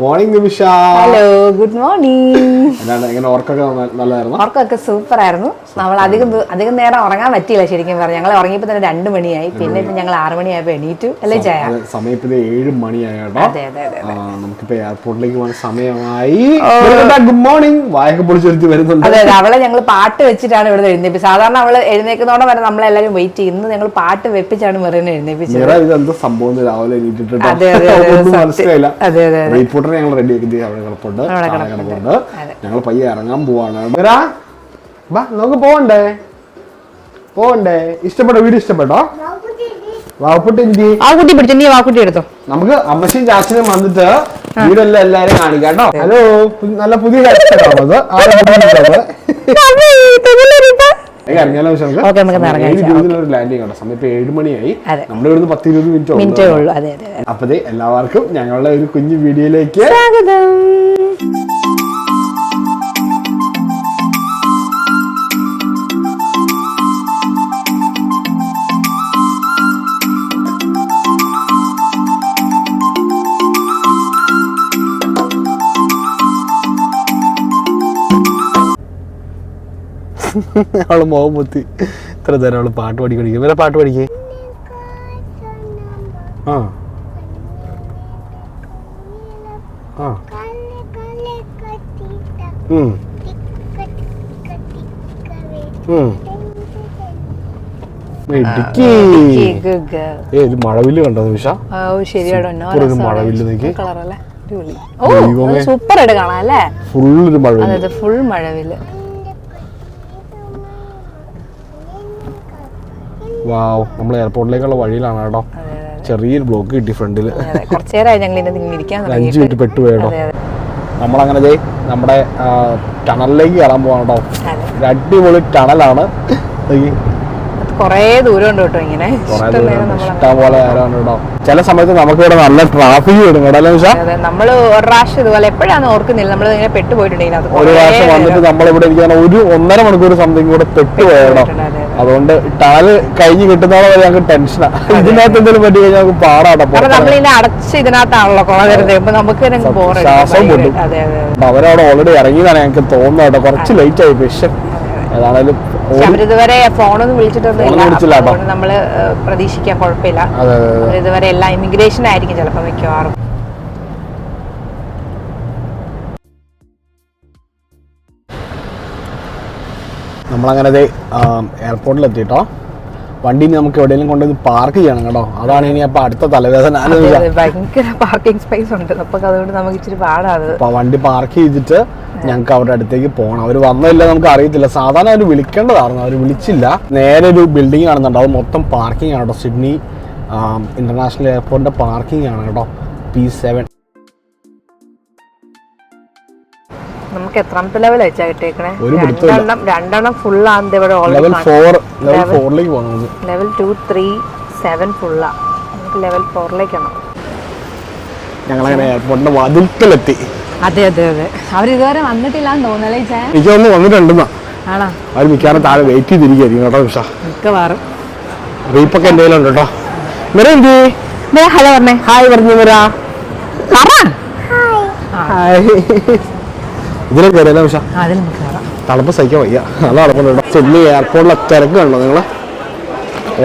Morning Nimisha hello good morning എന്താണ് എങ്ങനെ നന്ന- നല്ലതായിരുന്നു ഉറക്കമൊക്കെ സൂപ്പർ ആയിരുന്നു നമ്മൾ അധികം അധികം നേരം ഉറങ്ങാൻ പറ്റിയില്ല ശരിക്കും പറഞ്ഞു. ഞങ്ങൾ ഉറങ്ങിയപ്പോൾ തന്നെ രണ്ട് മണിയായി. പിന്നെ ഇപ്പം ഞങ്ങൾ ആറ് മണിയായപ്പോൾ എണീറ്റു. അല്ലേ ചായ സമയത്തിന് ഏഴ് മണിയായി അതെ അതെ അതെ നമുക്കിപ്പോ എയർപോർട്ടിലേക്ക് പോകാൻ സമയമായി. ഗുഡ് മോർണിംഗ് വായൊക്കെ പൊളിച്ചെടുത്ത് വരുന്നുണ്ട്. അതെ അവളെ ഞങ്ങൾ പാട്ട് വെച്ചിട്ടാണ് ഇവിടെ എഴുന്നേപ്പിച്ചത് സാധാരണ അവൾ എഴുന്നേക്കുന്നോടെ വരെ നമ്മളെല്ലാവരും വെയിറ്റ് ചെയ്യുന്നു ഇന്ന് ഞങ്ങൾ പാട്ട് വെപ്പിച്ചാണ് വെറുതെ എഴുന്നേപ്പിച്ചത്. നിറ ഇത് എന്താ സംഭവം രാവിലെ എണീറ്റിട്ടുണ്ട്. അതെ, അതെ, അതെ, അതെ, അതെ, അതെ. റിപ്പോർട്ടറെ ഞങ്ങൾ റെഡി ആക്കി അവിടെ കിടപ്പുണ്ട്. അവിടെ കിടപ്പുണ്ട്. ഞങ്ങൾ പയ്യെ ഇറങ്ങാൻ പോവാണ്. നമുക്ക് പോവണ്ടേ? പോവണ്ടേ? ഇഷ്ടപ്പെട്ടോ? വീട് ഇഷ്ടപ്പെട്ടോ? എന്തി? പിടിച്ചു? നീ എടുത്തോ? നമുക്ക് അമ്മശ്ശിയും ചാച്ചനും വന്നിട്ട് വീടെല്ലാം എല്ലാരും കാണിക്കാം കേട്ടോ. ഹലോ നല്ല പുതിയ കാര്യം ഓക്കേ, നമുക്ക് സമയം ഇപ്പൊ ഏഴ് മണിയായി അതെ. നമ്മുടെ ഇവിടുന്ന് പത്ത് ഇരുപത് മിനിറ്റ് ഉള്ളൂ ദേ എല്ലാവർക്കും ഞങ്ങളുടെ ഒരു കുഞ്ഞു വീഡിയോയിലേക്ക് സ്വാഗതം. അവൾ മോഹം പൊത്തി ഇത്ര നേരം അവൾ പാട്ട് പഠിക്കും പഠിക്കും ഇവരെ പാട്ട് പഠിക്കേ. ആ. ആ. ഇടുക്കി. ഏ ഒരു മഴവില്ല് കണ്ടോ നിമിഷ? നോക്കി. അടിപൊളി. ഓ സൂപ്പർ ആയിട്ട് കാണാം അല്ലേ? ഫുൾ മഴവിൽ ഫുൾ മഴവിൽ വാവ് നമ്മൾ എയർപോർട്ടിലേക്കുള്ള വഴിയിലാണ് കേട്ടോ ചെറിയൊരു ബ്ലോക്ക് കിട്ടി ഫ്രണ്ടിൽ കുറച്ചു നേരമായി ഞങ്ങൾ അഞ്ച് മിനിറ്റ് അതെ നമ്മളങ്ങനെ ദേ നമ്മുടെ ടണലിലേക്ക് കയറാൻ പോവാണ് കേട്ടോ അടിപൊളി ടണലാണ്. കുറേ ദൂരം ഉണ്ട് കേട്ടോ ഇങ്ങനെ. കുറേ ഇഷ്ടം നേരം ദൂരം നമ്മൾ ഇഷ്ടം പോലെ നേരമാണ് കേട്ടോ ചില സമയത്ത് നമുക്ക് ഇവിടെ നല്ല ട്രാഫിക് വരും കേട്ടോ നമ്മൾ ഒരു പ്രാവശ്യം ഇതുപോലെ എപ്പോഴാണ് ഓർക്കുന്നില്ല. നമ്മൾ ഇങ്ങനെ പെട്ടുപോയിട്ടുണ്ടെങ്കിൽ ഒരു പ്രാവശ്യം വന്നിട്ട് നേരം നമ്മളിവിടെ ഇരിക്കുന്ന ഒരു ഒന്നര മണിക്കൂർ സംതിങ് കൂടെ പെട്ടുപോയോ. അതുകൊണ്ട് ടാൽ കഴിഞ്ഞ് കിട്ടുന്നതോടെ വരെ ഞങ്ങൾക്ക് ടെൻഷനാ ഇതിനകത്ത് എന്തെങ്കിലും പറ്റി കഴിഞ്ഞാൽ ഞങ്ങൾക്ക് പാടാട്ടോ അടച്ച് ഇതിനകത്താണല്ലോ നമുക്ക് ശ്വാസം അപ്പൊ അവരവിടെ ഓൾറെഡി ഇറങ്ങിയതാണ് ഞങ്ങൾക്ക് തോന്നുന്നത് കേട്ടോ. കുറച്ച് ലേറ്റ് ആയി പക്ഷെ ഏതാണേലും ഇതുവരെ ഫോണൊന്നും വിളിച്ചിട്ടൊന്നുമില്ല നമ്മൾ പ്രതീക്ഷിക്കാൻ കുഴപ്പമില്ല. ഇതുവരെ എല്ലാം ഇമിഗ്രേഷൻ ആയിരിക്കും ചിലപ്പോ മിക്കവാറും. നമ്മളങ്ങനെ ദേ എയർപോർട്ടിൽ എത്തിട്ടോ വണ്ടി നമുക്ക് എവിടെയെങ്കിലും കൊണ്ടുവന്ന് പാർക്ക് ചെയ്യണം കേട്ടോ. അതാണ് ഇനി അപ്പൊ അടുത്ത തലവേദന ഭയങ്കര പാർക്കിംഗ് സ്പേസ് ഉണ്ട്. അപ്പൊ അതുകൊണ്ട് നമുക്ക് ഇച്ചിരി അപ്പൊ വണ്ടി പാർക്ക് ചെയ്തിട്ട് ഞങ്ങൾക്ക് അവരുടെ അടുത്തേക്ക് പോകണം. അവർ വന്നില്ല നമുക്ക് അറിയത്തില്ല. സാധാരണ അവർ വിളിക്കേണ്ടതായിരുന്നു. അവർ വിളിച്ചില്ല. നേരെ ഒരു ബിൽഡിംഗ് കാണുന്നുണ്ട്. അത് മൊത്തം പാർക്കിംഗ് ആണ് കേട്ടോ. സിഡ്നി ഇന്റർനാഷണൽ എയർപോർട്ടിന്റെ പാർക്കിംഗ് ആണ് കേട്ടോ. പി സെവൻ നമുക്ക് എത്രാമത്തെ ലെവൽ വെച്ചാ കിട്ടിയേക്കണേ. രണ്ടെണ്ണം രണ്ടെണ്ണം ഫുൾ ആണ് ഇവിടെ ലെവൽ 4 ലെവൽ Level- ഫോറിലേക്ക് പോകണം നമുക്ക്. ലെവൽ ടു ത്രീ സെവൻ ഫുള്ളാ നമുക്ക് ലെവൽ ഫോറിലേക്കാണ് ഞങ്ങളങ്ങനെ എയർപോർട്ടിന്റെ വാതിൽക്കലെത്തി. അതെ അതെ അതെ. അവർ ഇതുവരെ വന്നിട്ടില്ലാന്ന് തോന്നലേ ചേ? എനിക്കൊന്ന് വന്നിട്ടുണ്ടെന്നാ. ആണോ? അവർ മിക്കവാറും താഴെ വെയിറ്റ് ചെയ്തിരിക്കും കേട്ടോ നിമിഷ മിക്കവാറും. റീപ്പൊക്കെ എന്റെ കയ്യിലുണ്ട് കേട്ടോ മിറ എന്തി ഹലോ പറഞ്ഞേ. ഹായ് പറഞ്ഞു മിറ. ഹായ് ഇതിലെ കയറിയല്ലോ പക്ഷേ തണുപ്പ് സഹിക്കാൻ വയ്യ. നല്ല തണുപ്പുണ്ട് സിഡ്നി എയർപോർട്ടിലെ തിരക്ക് കണ്ടോ നിങ്ങൾ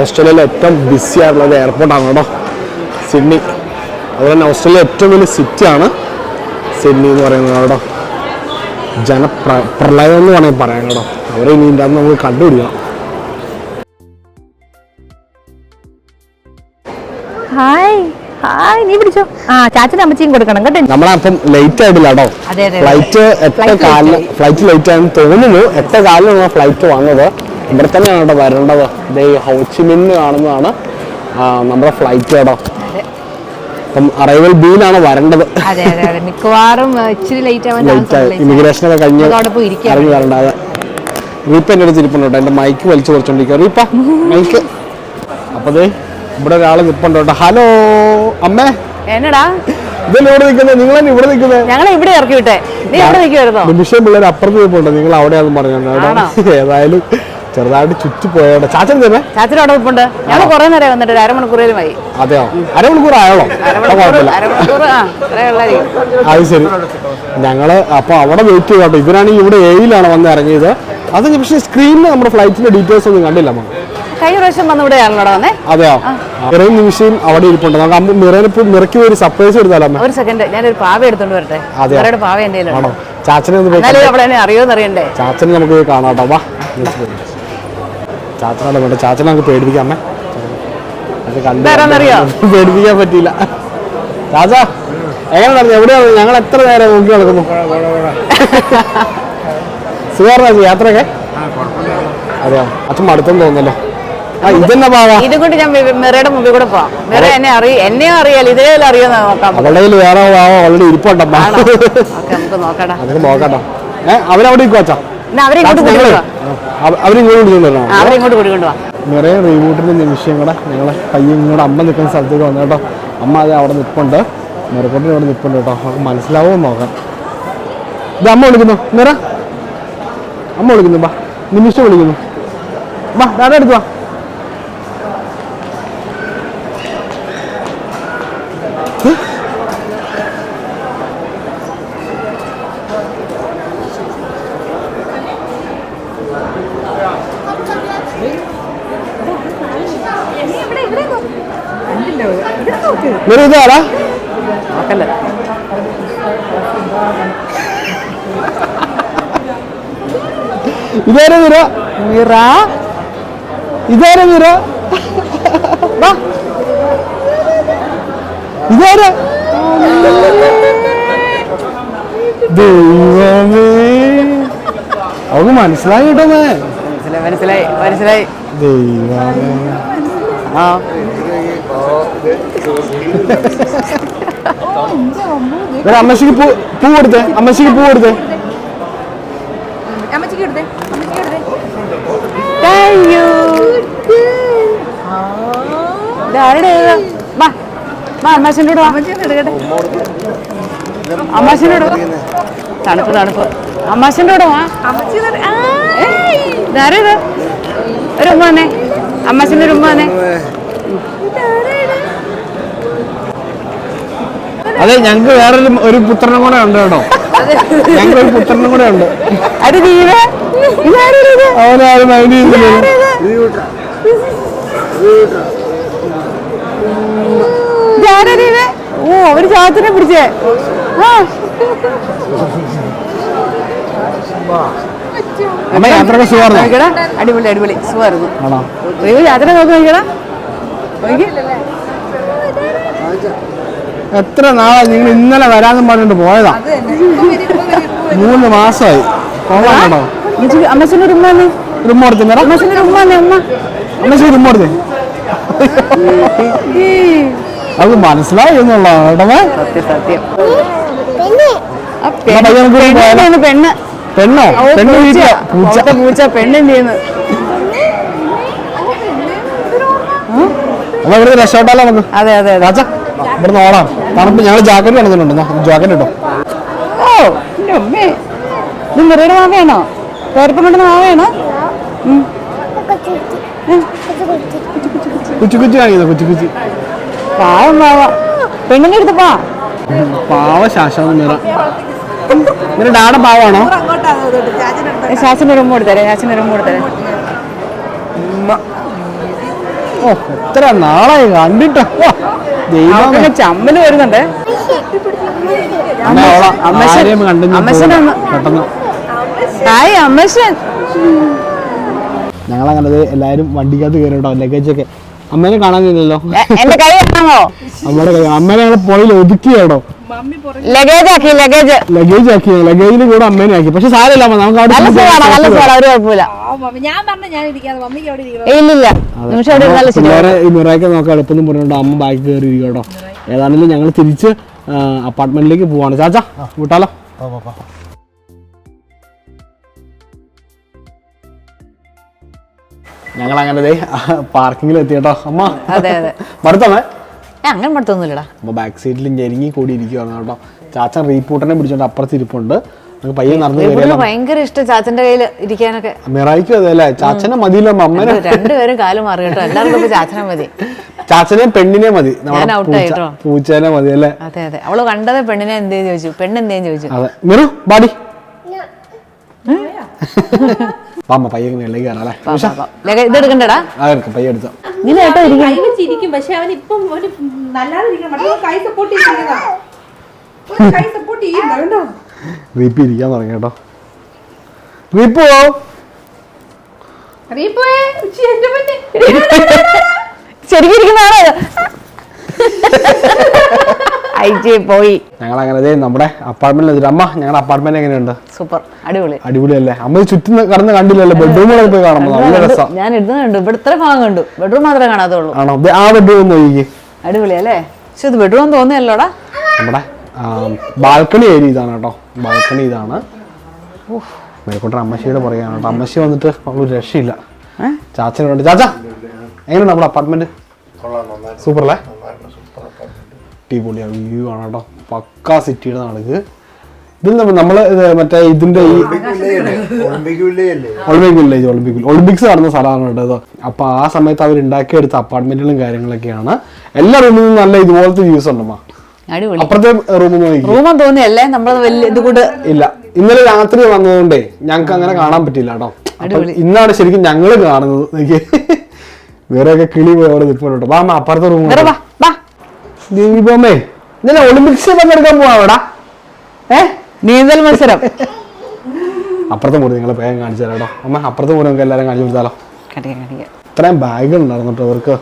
ഓസ്ട്രേലിയയിലെ ഏറ്റവും ബിസി ആയിട്ടുള്ള ഒരു എയർപോർട്ടാണ് കേട്ടോ. സിഡ്നി അതുപോലെ തന്നെ ഓസ്ട്രേലിയ ഏറ്റവും വലിയ സിറ്റിയാണ് സിഡ്നി എന്ന് പറയുന്നത് കേട്ടോ. ജനപ്ര പ്രളയം എന്ന് വേണമെങ്കിൽ പറയാം കേട്ടോ. അവരെ ഇനി നമുക്ക് കണ്ടുപിടിക്കണം. ആ ചാച്ചനും അമ്മച്ചിയും കൊടുക്കണം കേട്ടോ. നമ്മളപ്പം ലേറ്റ് ആയിട്ടില്ല കേട്ടോ. അതെ, അതെ, അതെ. ഫ്ലൈറ്റ് എട്ട് കാലിന് ഫ്ലൈറ്റ് ലേറ്റ് ആയെന്ന് തോന്നുന്നു. എട്ട് കാലിനാണ് ഫ്ലൈറ്റ് വന്നത്. ഇവിടെ തന്നെയാണ് കേട്ടോ വരേണ്ടത്. ദേ ഹോച്ചിമിന്ന് കാണുന്നതാണ് നമ്മുടെ ഫ്ലൈറ്റ് കേട്ടോ. അപ്പം അറൈവൽ ബിയിലാണ് വരേണ്ടത്. മിക്കവാറും ഇച്ചിരി ലേറ്റ് ആവാൻ ഇമിഗ്രേഷൻ ഒക്കെ കഴിഞ്ഞ്. ഇറങ്ങി വരേണ്ടത് റീപ്പ എന്റെ അടുത്ത് ഇരിപ്പുണ്ട് കേട്ടോ. എന്റെ മൈക്ക് വലിച്ചു കുറച്ചോണ്ടിരിക്കുക റീപ്പ മൈക്ക് അപ്പോൾ ദേ ഇവിടെ ഒരാൾ നിൽപ്പുണ്ട് കേട്ടോ. ഹലോ അമ്മേ. എന്നടാ? ഇതല്ലേ ഇവിടെ നിൽക്കുന്നത് നിങ്ങൾ തന്നെ ഇവിടെ നിൽക്കുന്നത് ഞങ്ങളെ ഇവിടെ ഇറക്കി വിട്ടെ നീ ഇവിടെ നിൽക്കുമായിരുന്നോ നിമിഷം പിള്ളേർ അപ്പുറത്ത് പോയിപ്പോണ്ട് നിങ്ങൾ അവിടെയാണെന്ന് പറഞ്ഞു? ഏതായാലും ചെറുതായിട്ട് ചുറ്റി പോയോട്ടെ ചാച്ചൻ തന്നെ? ചാച്ചൻ അവിടെ ഇപ്പുണ്ട് ഞങ്ങൾ കുറെ നേരം വന്നിട്ട് ഒരു അരമണിക്കൂറിലുമായി അതെയോ? അരമണിക്കൂർ ആയോളോ? അത് ശരി. ഞങ്ങൾ അപ്പൊ അവിടെ വെയിറ്റ് ചെയ്തു കേട്ടോ. ഇവരാണെങ്കിൽ ഇവിടെ ഏഴിലാണ് വന്ന് ഇറങ്ങിയത്. അത് പക്ഷേ സ്ക്രീനിൽ നമ്മുടെ ഫ്ലൈറ്റിന്റെ ഡീറ്റെയിൽസ് ഒന്നും കണ്ടില്ല അമ്മ കഴിഞ്ഞ പ്രാവശ്യം വന്ന് ഇവിടെ ആണല്ലോ വന്നേ? അതെയോ? ഇറയും നിമിഷം അവിടെ ഇരിപ്പുണ്ട്. നമുക്ക് മിറയ്ക്ക് ഒരു സർപ്രൈസ് കൊടുത്താലോ ഒരു സെക്കൻഡ് ഞാനൊരു പാവ എടുത്തോണ്ട് വരട്ടെ. പാവ ആണോ? ചാച്ചനെ ഒന്ന് അവളെ അറിയോന്ന് അറിയണ്ടേ? ചാച്ചനെ നമുക്ക് കാണാട്ടോ വാ. ചാച്ചനോട് വേണ്ട ചാച്ചനെ നമുക്ക് പേടിപ്പിക്കാം അമ്മേ. അത് കണ്ട് ഇതാരാന്നറിയോ? പേടിപ്പിക്കാൻ പറ്റിയില്ല. ചാച്ച എങ്ങനെ നടന്നു? എവിടെയാണ് ഞങ്ങൾ എത്ര നേരം നോക്കി നടക്കുന്നു? സുഖാറാജി യാത്രയൊക്കെ? അതെയോ? അച്ഛൻ മടുത്തെന്ന് തോന്നുന്നല്ലോ. ഇതും കൊണ്ട് ഞാൻ മിറയുടെ മുമ്പിൽ കൂടെ പോവാം. മിറ എന്നെ അറിയ എന്നെയും അറിയാലോ ഇതേ അറിയാന്ന് നോക്കാം അവളുടെ കയ്യിൽ വേറെ ഓൾറെഡി ഇരിപ്പുണ്ടോ നമുക്ക് നോക്കടാ. നമുക്ക് നോക്കട്ടോ അവരവിടെ ഇരിക്കും അവരിങ്ങോട്ട് അവരിങ്ങോട്ട് കൊണ്ടുപോവാ നിറയെ നിമിഷം കൂടെ ഞങ്ങളെ പയ്യെ ഇങ്ങോട്ട് അമ്മ നിൽക്കുന്ന സ്ഥലത്തേക്ക് വന്നു കേട്ടോ. അമ്മ അത് അവിടെ നിൽപ്പുണ്ട് നിറക്കൊട്ടിന് അവിടെ നിൽപ്പുണ്ട് കേട്ടോ. നമുക്ക് മനസ്സിലാവുമോ നോക്കാം. ഇത് അമ്മ വിളിക്കുന്നു. നിറ അമ്മ വിളിക്കുന്നു ബാ നിമിഷം വിളിക്കുന്നു. ബാ ദാദാ എടുത്തു വാ. ഇതാരാ ഇതാരാ നിറ മിറ ഇതാരാ നിറ. ഇതാരാ? ദൈവമേ. അവക്ക് മനസ്സിലായി കേട്ടോ മനസ്സിലായി മനസ്സിലായി മനസ്സിലായി. ദൈവമേ. ആ. അമ്മച്ചിക്ക് പൂ പൂ കൊടുത്തേ അമ്മച്ചിക്ക് പൂ കൊടുത്തേ. അമ്മച്ചിക്ക് എടുത്തേ അമ്മച്ചിക്ക് എടുത്തേ താങ്ക് യു ഇതാരുടെ വാ വാ. തണുപ്പ് തണുപ്പ്. അമ്മാശന്റെ കൂടെ വാ. ഒരു ഉമ്മ തന്നെ അമ്മാശന്റെ ഒരു ഉമ്മ തന്നെ അതെ ഞങ്ങൾക്ക് വേറൊരു ഒരു പുത്രനും കൂടെ ഉണ്ട് കേട്ടോ. ഞങ്ങൾക്ക് ഒരു പുത്രനും കൂടെ ഉണ്ട്. അത് അവനാരും ഓ ഒരു ചാത്തിനെ പിടിച്ചേ. ആ. അമ്മ യാത്രയൊക്കെ സുഖമായിരുന്നോ? നോക്കിയടാ അടിപൊളി അടിപൊളി. സുഖമായിരുന്നു. ആണോ? യാത്ര നോക്കി നോക്കിയടാ നോക്കി എത്ര നാളെ നിങ്ങൾ ഇന്നലെ വരാന്നും പറഞ്ഞിട്ട് പോയതാ? മൂന്ന് മാസമായി. കൊള്ളാണോ അമ്മച്ചന്റെ ഉമ്മ കൊടുത്തേ ഉമ്മ കൊടുത്തേ അത് മനസ്സിലായി എന്നുള്ളതാണ് മേ. സത്യം പെണ്ണ്? പെണ്ണ് പെണ്ണ്. പൂച്ച. പൂച്ച. പെണ്ണെന്ത് അതെ അതെ അതെ ഇവിടുന്ന് ഓടാം. തണുപ്പ് ഞങ്ങൾ ജാക്കറ്റ് കൊണ്ടുവന്നിട്ടുണ്ട് ജാക്കറ്റ് ഇട്ടോ? ഓ അമ്മേ ഇത് മിറയുടെ മാവയാണോ പേരപ്പം കൊണ്ടുവന്ന മാവയാണോ. കുച്ചു കുച്ചു കാണിക്കുന്നു കുച്ചു കുച്ചു. പാവം പാവ പെണ്ണിന്റെ അടുത്ത് പാ. പാവ ശാശ്വത നിറ. നിന്റെ ഡാഡ പാവാണോ? ശാസിന് റൂം കൊടുത്തരാം. ശാസിന് റൂം കൊടുത്തരാം. ഓ എത്ര നാളായി കണ്ടിട്ടോ. വാ, ദൈവമേ. അവക്കൊക്കെ ചമ്മൽ വരുന്നുണ്ട്. ഹായ് അമ്മശൻ ഞങ്ങളങ്ങനെ ദേ എല്ലാവരും വണ്ടിക്കകത്ത് കയറി കേട്ടോ ലഗേജ് ഒക്കെ അമ്മേനെ കാണാനില്ലല്ലോ. എന്റെ കൈ അമ്മയുടെ കൈ അമ്മേനെ ഞങ്ങൾ പുഴയിൽ ഒതുക്കി കേട്ടോ ലഗേജ് ആക്കി ലഗേജ് ലഗേജ് ആക്കി ലഗേജിൽ കൂടെ അമ്മേനെ ആക്കി. പക്ഷെ സാരമില്ല അമ്മ നമുക്ക് അവിടെ നല്ല സുഖമാണ് നല്ല സുഖമാണ് ഒരു കുഴപ്പമില്ല. ഞാൻ പറഞ്ഞു ഞാൻ ഇരിക്കാതെ മമ്മിക്ക് അവിടെ ഇല്ലില്ല നിമിഷം അവിടെ നല്ല ഈ നോക്കാൻ എളുപ്പം പറഞ്ഞുകൊണ്ട് അമ്മ ബാക്കി കയറി ഇരിക്കട്ടോ കേട്ടോ. ഏതാണെങ്കിലും ഞങ്ങൾ തിരിച്ച് അപ്പാർട്ട്മെന്റിലേക്ക് പോവാണ്. ചാച്ചാ വിട്ടാലോ? ഞങ്ങൾ അങ്ങനെ ദേ പാർക്കിങ്ങിൽ എത്തിയട്ടോ അമ്മ. അതെ അതെ. മടുത്തമ്മേ അങ്ങനെ മടുത്തൊന്നുമില്ലടാ. അപ്പോൾ ബാക്ക് സീറ്റിൽ ഞെരുങ്ങി കൂടി ഇരിക്കുവാണ് കേട്ടോ. ചാച്ചൻ റീപൂട്ടനെ പിടിച്ചോണ്ട് അപ്പുറത്ത് ഇരിപ്പുണ്ട്. നമുക്ക് പയ്യെ നടന്നു ഇവർക്ക് കയറിയാലോ? ഭയങ്കര ഇഷ്ടം ചാച്ചന്റെ കയ്യിൽ ഇരിക്കാനൊക്കെ. മിറായിക്കും അതെ അല്ലേ? ചാച്ചനെ മതിയില്ല അമ്മനെ. രണ്ടുപേരും കാൽ മാറി കേട്ടോ. എല്ലാവർക്കും ഇപ്പൊ ചാച്ചനെ മതി. ചാച്ചനെ പെണ്ണിനെ മതി. ഞാൻ out പൂച്ച- ആയിട്ടോ. പൂച്ചേനെ മതി അല്ലേ? അതെ അതെ. അവൾ കണ്ടത് പെണ്ണിനെ എന്തേന്ന് ചോദിച്ചു? പെണ്ണ് എന്തേന്ന് ചോദിച്ചു? അതെ. മിറു ബാടി വാമ്മ പയ്യ മേളിലേക്ക് കയറാം അല്ലേ. ലേഖ, ഇത് എടുക്കണ്ടടാ? അതെടുക്കാം പയ്യ എടുത്തോ. ഇങ്ങനെ കേട്ടോ ഇരിക്കും. കൈ വെച്ചിരിക്കും പക്ഷെ അവൻ ഇപ്പം ഒരു നല്ലാതെ ഇരിക്കണം മറ്റേ കൈ സപ്പോർട്ട് ചെയ്യുന്നതാ ഒരു കൈ സപ്പോർട്ട് ചെയ്യണ്ട കണ്ടോ റീപ്പി ഇരിക്കാൻ തുടങ്ങി കേട്ടോ. റീപ്പോ അറിയപ്പോയേ ഉച്ചി എന്റെ മുന്നേ ശരിക്കും ഇരിക്കുന്നതാണോ അയച്ചേ പോയി. ഞങ്ങൾ അങ്ങനെ ദേ നമ്മുടെ അപ്പാർട്ട്മെന്റിൽ എത്തിയിട്ട് അമ്മ ഞങ്ങളുടെ അപ്പാർട്ട്മെന്റ് എങ്ങനെയുണ്ട്? സൂപ്പർ. അടിപൊളി. അടിപൊളിയല്ലേ? അമ്മ ചുറ്റും കടന്ന് കണ്ടില്ലല്ലോ ബെഡ്റൂമുകളൊക്കെ പോയി കാണുമ്പോൾ നല്ല രസം. ഞാൻ ഇടുന്ന കണ്ടു. ഇവിടെ ഇത്ര ഭാഗം കണ്ടു. ബെഡ്റൂം മാത്രമേ കാണാത്തുള്ളൂ. ആണോ? ആ ബെഡ്റൂം ഒന്ന് അടിപൊളി അല്ലേ പക്ഷെ ഇത് ബെഡ്റൂം തോന്നിയല്ലോടാ നമ്മുടെ ബാൽക്കണി ഏരിയ ഇതാണ് കേട്ടോ. ബാൽക്കണി ഇതാണ്. മേൽക്കോട്ടെ അമ്മശ്ശിയുടെ പറയാണ് കേട്ടോ. അമ്മശ്ശി വന്നിട്ട് അവളൊരു രക്ഷയില്ല. ചാച്ചനുണ്ട് വേണ്ടി ചാച്ച എങ്ങനെയുണ്ട് നമ്മുടെ അപ്പാർട്ട്മെന്റ് സൂപ്പർ അല്ലേ അടിപൊളിയാണ് വ്യൂ ആണ് കേട്ടോ പക്ക സിറ്റിയുടെ നടക്ക് ഇതിൽ നമ്മൾ മറ്റേ ഇതിന്റെ ഈ Olympic village Olympic village Olympics നടന്ന സ്ഥലമാണ് കേട്ടോ അപ്പൊ ആ സമയത്ത് അവർ ഉണ്ടാക്കിയെടുത്ത അപ്പാർട്ട്മെന്റുകളും കാര്യങ്ങളൊക്കെയാണ്. എല്ലാ റൂമിലും നല്ല ഇതുപോലത്തെ വ്യൂസ് ഉണ്ടമ്മ അപ്പുറത്തെ റൂമം തോന്നിയല്ലേ കൂട്ട് ഇല്ല. ഇന്നലെ രാത്രി വന്നതുകൊണ്ടേ ഞങ്ങൾക്ക് അങ്ങനെ കാണാൻ പറ്റില്ല കേട്ടോ. ഇന്നാണ് ശരിക്കും ഞങ്ങൾ കാണുന്നത്. വേറെയൊക്കെ കിളി പോയി അവിടെ നിൽപ്പുണ്ട് അപ്പുറത്തെ റൂം ദീപമേ ഇന്നലെ ഒളിമ്പിക്സ് പങ്കെടുക്കാൻ പോവാടാ ഏ? നീന്തൽ മത്സരം. അപ്പുറത്തെ മുറി നിങ്ങളെ വേഗം കാണിച്ചു തരാം അമ്മ അപ്പുറത്തെ മുറി നമുക്ക് എല്ലാവരും കാണിച്ചു കൊടുത്താലോ? ഇത്രയും ബാഗുകൾ ഉണ്ടായിരുന്നു കേട്ടോ അവർക്ക്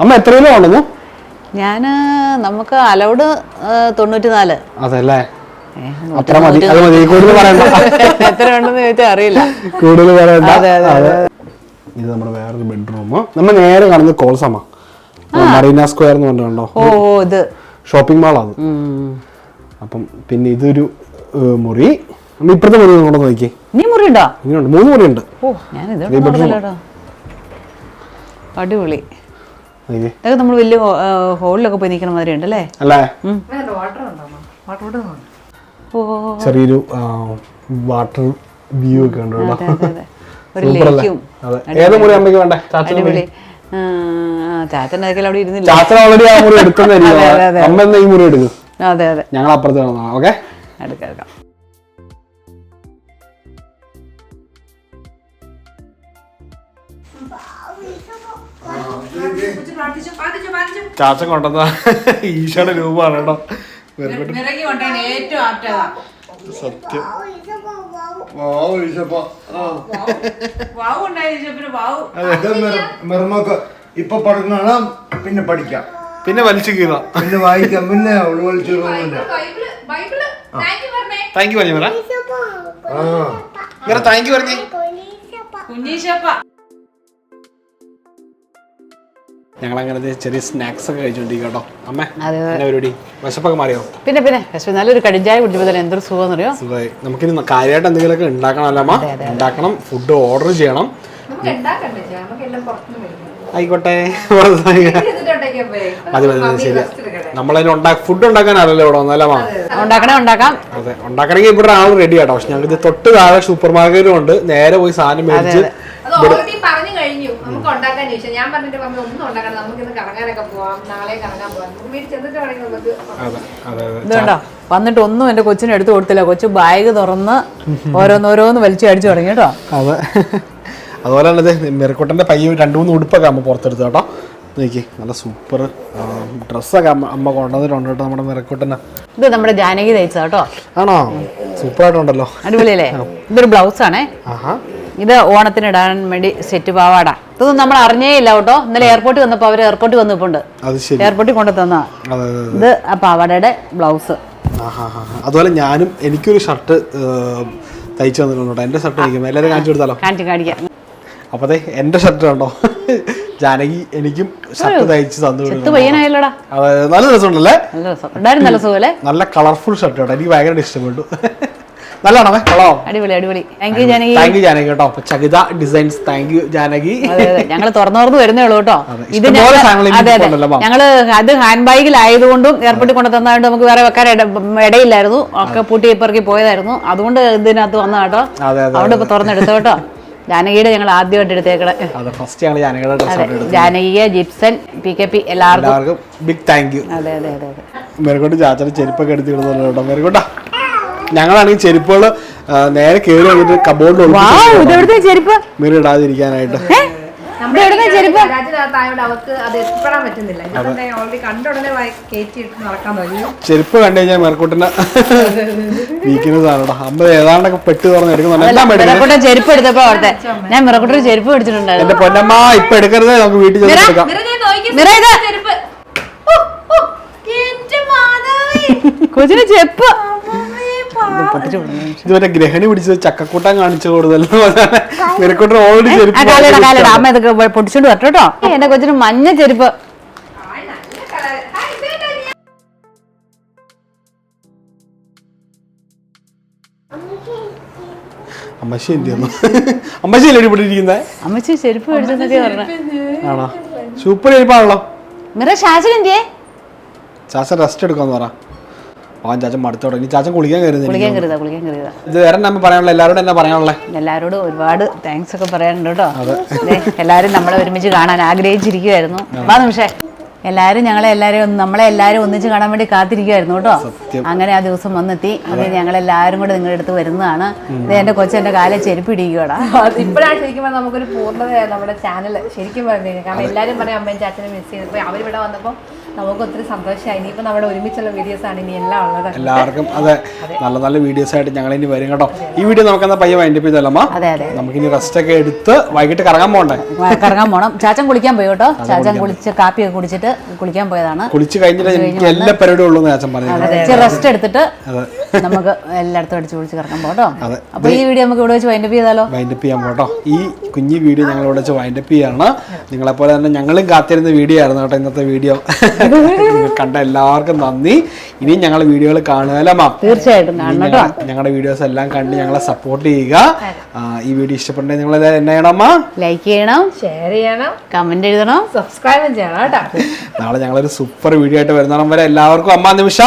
അമ്മ എത്ര കിലോ ഉണ്ടെന്നു? ഞാൻ നമുക്ക് അലൗഡ് തൊണ്ണൂറ്റി നാല് അതല്ലേ? അത്ര മതി. അത് മതി. കൂടുതൽ പറയണ്ട. എത്ര ഉണ്ടെന്ന് ചോദിച്ചാൽ അറിയില്ല. കൂടുതൽ പറയണ്ട. ഇത് നമ്മുടെ വേറൊരു ബെഡ്റൂം നമ്മൾ നേരെ കാണുന്നത് കോൾസമ്മ മറീന സ്ക്വയർ എന്ന് പറഞ്ഞുണ്ടോ ഓ ഓ ഇത്. ഷോപ്പിംഗ് മാളാണ് അപ്പം പിന്നെ ഇതൊരു മുറി. ഇപ്പഴത്തെ ഇപ്പുറത്തെ മുറി കൊണ്ട് നോക്കി നീ മുറിയുണ്ടോ ഇങ്ങനെയുണ്ട് മൂന്ന് മുറിയുണ്ട് ഓ ഞാൻ ഈ ഇതോടെ bedroom. നോക്കില്ലട്ടോ അടിപൊളി. ഇതൊക്കെ നമ്മൾ വലിയ ഹോളിലൊക്കെ പോയി നിൽക്കണ മാതിരി അല്ലേ? ഉണ്ടോ? വാട്ടർ കൂടെ ഓ ചെറിയൊരു വാട്ടർ വ്യൂ ഒക്കെ ഉണ്ട് കേട്ടോ. അതെ അതെ. അതെ ഒരു സൂപ്പർ അല്ലേ? ലേക്കും അതെ. ഏത് മുറി അമ്മയ്ക്ക് വേണ്ടേ? അടിപൊളി. അതൊക്കെ അവിടെ ഇരുന്നില്ല? ചാച്ചൻ ഓൾറെഡി ആ മുറി. അമ്മ എന്നാ ഈ മുറി എടുക്കും. അതെ അതെ. ഞങ്ങൾ അപ്പുറത്ത് ഓക്കെ? എടുക്കാം എടുക്കാം. ചാച്ചൻ കൊണ്ടുവന്ന ഈശോയുടെ രൂപമാണ് കേട്ടോ. സത്യം. വാവ് ഈശപ്പ. ആ. വാവ് മിറമൊക്കെ ഇപ്പൊ പഠിക്കണം പിന്നെ പഠിക്കാം. പിന്നെ വലിച്ചു കീറാം. പിന്നെ വായിക്കാം പിന്നെ ബൈബിൾ താങ്ക് യു പറഞ്ഞു. ആ. താങ്ക് യു പറഞ്ഞേ. കുഞ്ഞീശപ്പ ഞങ്ങൾ അങ്ങനെ ചെറിയ സ്നാക്സ് ഒക്കെ കഴിച്ചോണ്ടിരിക്കും കേട്ടോ. അമ്മേ അതെ, അതെ. എന്നാ പരിപാടി? വിശപ്പൊക്കെ മാറിയോ? പിന്നെ പിന്നെ നല്ലൊരു കടിഞ്ചായ കുടിച്ചപ്പോൾ തന്നെ എന്തൊരു സുഖം അറിയോ സുഖമായി. നമുക്കിനി കാര്യമായിട്ട് എന്തെങ്കിലുമൊക്കെ ഉണ്ടാക്കണമല്ലോ അമ്മ? ഉണ്ടാക്കണം ഫുഡ് ഓർഡർ ചെയ്യണം. ആയിക്കോട്ടെ? മതി മതി എടുക്കട്ടെ. നമ്മളതിന് ഫുഡ് ഉണ്ടാക്കാനല്ലോ ഇവിടെ വന്നല്ലേ അമ്മ? ഉണ്ടാക്കണേ ഉണ്ടാക്കാം. അതെ. ഉണ്ടാക്കണമെങ്കിൽ ഇവിടെ ആൾ റെഡി ആട്ടോ. പക്ഷെ ഞങ്ങൾക്ക് തൊട്ട് താഴെ സൂപ്പർ മാർക്കറ്റും ഉണ്ട് നേരെ പോയി സാധനം മേടിച്ച് പറഞ്ഞു കഴിഞ്ഞു. നമുക്ക് ഉണ്ടാക്കാൻ ചോദിച്ചാൽ ഞാൻ പറഞ്ഞിട്ട് പറഞ്ഞു ഒന്നും ഉണ്ടാക്കണം നമുക്ക് ഇന്ന് കറങ്ങാനൊക്കെ പോവാം. നാളെ കറങ്ങാൻ പോവാം. നമുക്ക് വീട്ടിൽ ചെന്നിട്ട് വേണമെങ്കിൽ നമുക്ക് അതെ അതെ അതെ. ഇത് കണ്ടോ? വന്നിട്ട് ഒന്നും എന്റെ കൊച്ചിന് എടുത്തു കൊടുത്തില്ല. കൊച്ചു ബാഗ് തുറന്ന് ഓരോന്നോരോന്ന് വലിച്ചു അടിച്ചു തുടങ്ങി കേട്ടോ. അതെ. അതുപോലെ തന്നെ മെറിക്കോട്ടന്റെ പയ്യ രണ്ട് മൂന്ന് ഉടുപ്പൊക്കെ അമ്മ പുറത്തെടുത്തു കേട്ടോ. നോക്കി നല്ല സൂപ്പർ ഡ്രസ്സൊക്കെ അമ്മ അമ്മ കൊണ്ടുവന്നിട്ടുണ്ട് കേട്ടോ നമ്മുടെ മെറിക്കോട്ടനെ. ഇത് നമ്മുടെ ജാനകി തയ്ച്ചതാ കേട്ടോ. ആണോ? സൂപ്പറായിട്ടുണ്ടല്ലോ അടിപൊളിയല്ലേ? ഇതൊരു ബ്ലൗസ് ആണേ. ആഹാ. ഇത് ഓണത്തിന് ഇടാൻ വേണ്ടി സെറ്റ് പാവാട. ഇതൊന്നും നമ്മൾ അറിഞ്ഞേ ഇല്ല കേട്ടോ. ഇന്നലെ എയർപോർട്ടിൽ വന്നപ്പോൾ അവർ എയർപോർട്ടിൽ വന്നിട്ടുണ്ട് എയർപോർട്ടിൽ കൊണ്ടു തന്ന. ഇത് ആ പാവാടയുടെ ബ്ലൗസ്. അതുപോലെ ഞാനും എനിക്കൊരു ഷർട്ട് തയ്ച്ചു തന്നിട്ടുണ്ട് എന്റെ എന്റെ ഷർട്ട് എനിക്ക്. എല്ലാവരും കാണിച്ചു കൊടുത്താലോ? കാണിച്ചു കാണിക്കാം. അപ്പോൾ അതെ എന്റെ ഷർട്ട് കണ്ടോ? ജാനകി എനിക്കും ഷർട്ട് തയ്ച്ച് തന്നു. നല്ല രസമുണ്ടല്ലേ? നല്ല കളർഫുൾ ഷർട്ട് കേട്ടോ. എനിക്ക് ഭയങ്കര ഇഷ്ടപ്പെട്ടു. നല്ലതാണോ? കൊള്ളോ. അടിപൊളി അടിപൊളി. Thank you Janaki. Thank you Janaki കേട്ടോ. Chakitha designs thank you Janaki. ഞങ്ങൾ തുറന്നു തുറന്നു വരുന്നേ ഉള്ളൂ കേട്ടോ. ഇത് ഞങ്ങൾ അതെ അതെ. ഉണ്ടല്ലോ, മാം. ഞങ്ങൾ അത് ഹാൻഡ് ബാഗിലായതുകൊണ്ടും എയർപോർട്ടിൽ കൊണ്ടു തന്നതുകൊണ്ട് നമുക്ക് വേറെ വെക്കാൻ ഇട- ഇടയില്ലായിരുന്നു. ഒക്കെ പൂട്ടി ഇപ്പറക്കി പോയതായിരുന്നു. അതുകൊണ്ട് ഇതിനകത്ത് വന്ന കേട്ടോ. അതെ, അതെ, അതുകൊണ്ട് ഇപ്പൊ തുറന്നെടുത്തു കേട്ടോ. ജാനകിയുടെ ഞങ്ങൾ ആദ്യമായിട്ട് എടുത്തേക്കണേ. ജാനകിയ ജിപ്സൺ പി കെ പി എല്ലാവർക്കും. ബിഗ് താങ്ക് യു അതെ അതെ അതെ അതെ. മെറുകൊണ്ട് ചാച്ചൻ ചെരുപ്പൊക്കെ എടുത്ത് ഇടുന്നുള്ളൂ കേട്ടോ. മെരക്കൊണ്ട ഞങ്ങളാണെങ്കിൽ ചെരുപ്പുകൾ നേരെ കേറി വന്നിട്ട് കബോർഡിൽ ചെരുപ്പ്? മെറി ഇടാതിരിക്കാനായിട്ട്. ഇത് എവിടുത്തെ ചെരുപ്പ്? കണ്ട കഴിഞ്ഞാൽ മെറക്കൂട്ടിന് വീക്കുന്നത് സാധനം അമ്മ ഏതാണ്ടൊക്കെ പെട്ട് തുറന്ന് എടുക്കുന്നുണ്ട് ചെരുപ്പ് എടുത്തപ്പോ അവിടുത്തെ. ഞാൻ മിറക്കുട്ടൻ ചെരുപ്പ് മേടിച്ചിട്ടുണ്ടായിരുന്നു എന്റെ പൊന്നമ്മ ഇപ്പൊ എടുക്കരുത്. നമുക്ക് വീട്ടിൽ ചെന്ന് എടുക്കാം. കൊച്ചിന് ചെപ്പ്. ഇത് മറ്റേ ഗ്രഹണി പിടിച്ചത് ചക്കക്കൂട്ടം കാണിച്ചു കൂടുതൽ ഓൾറെഡി ചെരുപ്പ് അമ്മ ഇതൊക്കെ പൊട്ടിച്ചോണ്ട് വരട്ടോ കേട്ടോ. എന്റെ കൊച്ചിന് മഞ്ഞ ചെരുപ്പ്. എന്ത് ചെയ്യുന്നു? അല്ലേ ഇവിടെ അമ്മച്ചി ചെരുപ്പ് മേടിച്ചെന്നൊക്കെ പറഞ്ഞ. ആണോ? സൂപ്പർ ചെരുപ്പാണല്ലോ. മിറ ശാസൻ എന്തിയേ? റെസ്റ്റ് എടുക്കാന്ന് പറ. പാവൻ ചാച്ചൻ മടുത്തു തുടങ്ങി. ചാച്ചൻ കുളിക്കാൻ കുളിക്കാൻ കരുതാ കുളിക്കാൻ കരുതാ. ഇത് വേറെ നമ്മ പറയാനുള്ള എല്ലാവരോടും എന്നാ പറയാനുള്ളത് എല്ലാവരോടും ഒരുപാട് താങ്ക്സ് ഒക്കെ പറയാനുണ്ട് കേട്ടോ. ദേ, എല്ലാവരും നമ്മളെ ഒരുമിച്ച് കാണാൻ ആഗ്രഹിച്ചിരിക്കുവായിരുന്നു. വാ നിമിഷേ. എല്ലാവരും ഞങ്ങളെ എല്ലാവരും നമ്മളെ എല്ലാവരും ഒന്നിച്ച് കാണാൻ വേണ്ടി കാത്തിരിക്കുമായിരുന്നു കേട്ടോ. അങ്ങനെ ആ ദിവസം വന്നെത്തി. അത് ഞങ്ങളെല്ലാവരും കൂടെ നിങ്ങളുടെ അടുത്ത് വരുന്നതാണ്. ഇത് എന്റെ കൊച്ചെന്റെ കാലെ ചെരുപ്പ് ഇടിക്കുകടാ ഇപ്പോഴാണ് ശരിക്കും പറഞ്ഞാൽ നമുക്കൊരു പൂർണതയാണ് നമ്മുടെ ചാനൽ ശരിക്കും പറഞ്ഞു കാരണം എല്ലാവരും പറയും അമ്മയും ചാച്ചനും മിസ് ചെയ്തപ്പോൾ ഇവിടെ വന്നപ്പോൾ നമുക്ക് ഒത്തിരി സന്തോഷമായി. ഇനിയിപ്പോൾ നമ്മുടെ ഒരുമിച്ചുള്ള വീഡിയോസ് ആണ് ഇനി എല്ലാം ഉള്ളത്. എല്ലാവർക്കും അതെ. നല്ല നല്ല വീഡിയോസ് ആയിട്ട് ഞങ്ങൾ ഇനി വരും കേട്ടോ. ഈ വീഡിയോ നമുക്ക് എന്നാ പയ്യെ വൈൻഡപ്പ് ചെയ്തല്ലമ്മ അതെ അതെ. നമുക്ക് ഇനി റെസ്റ്റ് ഒക്കെ എടുത്ത് വൈകിട്ട് കറങ്ങാൻ പോകണ്ടേ കറങ്ങാൻ പോകണം ചാച്ചൻ കുളിക്കാൻ പോയി കേട്ടോ. ചാച്ചൻ കുളിച്ച് കാപ്പിയൊക്കെ കുടിച്ചിട്ട് കുളിക്കാൻ പോയതാണ്. കുളിച്ച് കഴിഞ്ഞിട്ട് എനിക്ക് എല്ലാ പരിപാടിയും ഉള്ളൂ എന്ന് ചാച്ചൻ പറഞ്ഞു റെസ്റ്റ് എടുത്തിട്ട് നമുക്ക് എല്ലായിടത്തും അടിച്ചു കുളിച്ച് കിടക്കാൻ പോട്ടോ. അപ്പൊ ഈ വീഡിയോ നമുക്ക് ഇവിടെ വെച്ച് വൈൻഡപ്പ് ചെയ്താലോ? വൈൻഡപ്പ് ചെയ്യാൻ പോട്ടോ ഈ കുഞ്ഞി വീഡിയോ ഞങ്ങൾ ഇവിടെ വെച്ച് വൈൻഡപ്പ് ചെയ്യാണ്. നിങ്ങളെ പോലെ തന്നെ ഞങ്ങളും കാത്തിരുന്ന വീഡിയോ ആയിരുന്നു കേട്ടോ ഇന്നത്തെ വീഡിയോ. കണ്ട എല്ലാവർക്കും നന്ദി. ഇനിയും ഞങ്ങളെ വീഡിയോകൾ കാണുകയല്ലേ മാം? തീർച്ചയായിട്ടും ഞങ്ങളുടെ വീഡിയോസ് എല്ലാം കണ്ട് ഞങ്ങളെ സപ്പോർട്ട് ചെയ്യുക. ഈ വീഡിയോ ഇഷ്ടപ്പെട്ടെങ്കിൽ നിങ്ങൾ എന്നാ ചെയ്യണം ലൈക്ക് ചെയ്യണം ഷെയർ ചെയ്യണം. കമന്റ് എഴുതണം. സബ്സ്ക്രൈബ് ചെയ്യണം കേട്ടോ. നാളെ ഞങ്ങളൊരു സൂപ്പർ വീഡിയോ ആയിട്ട് വരുന്നോണം വരെ എല്ലാവർക്കും അമ്മ നിമിഷ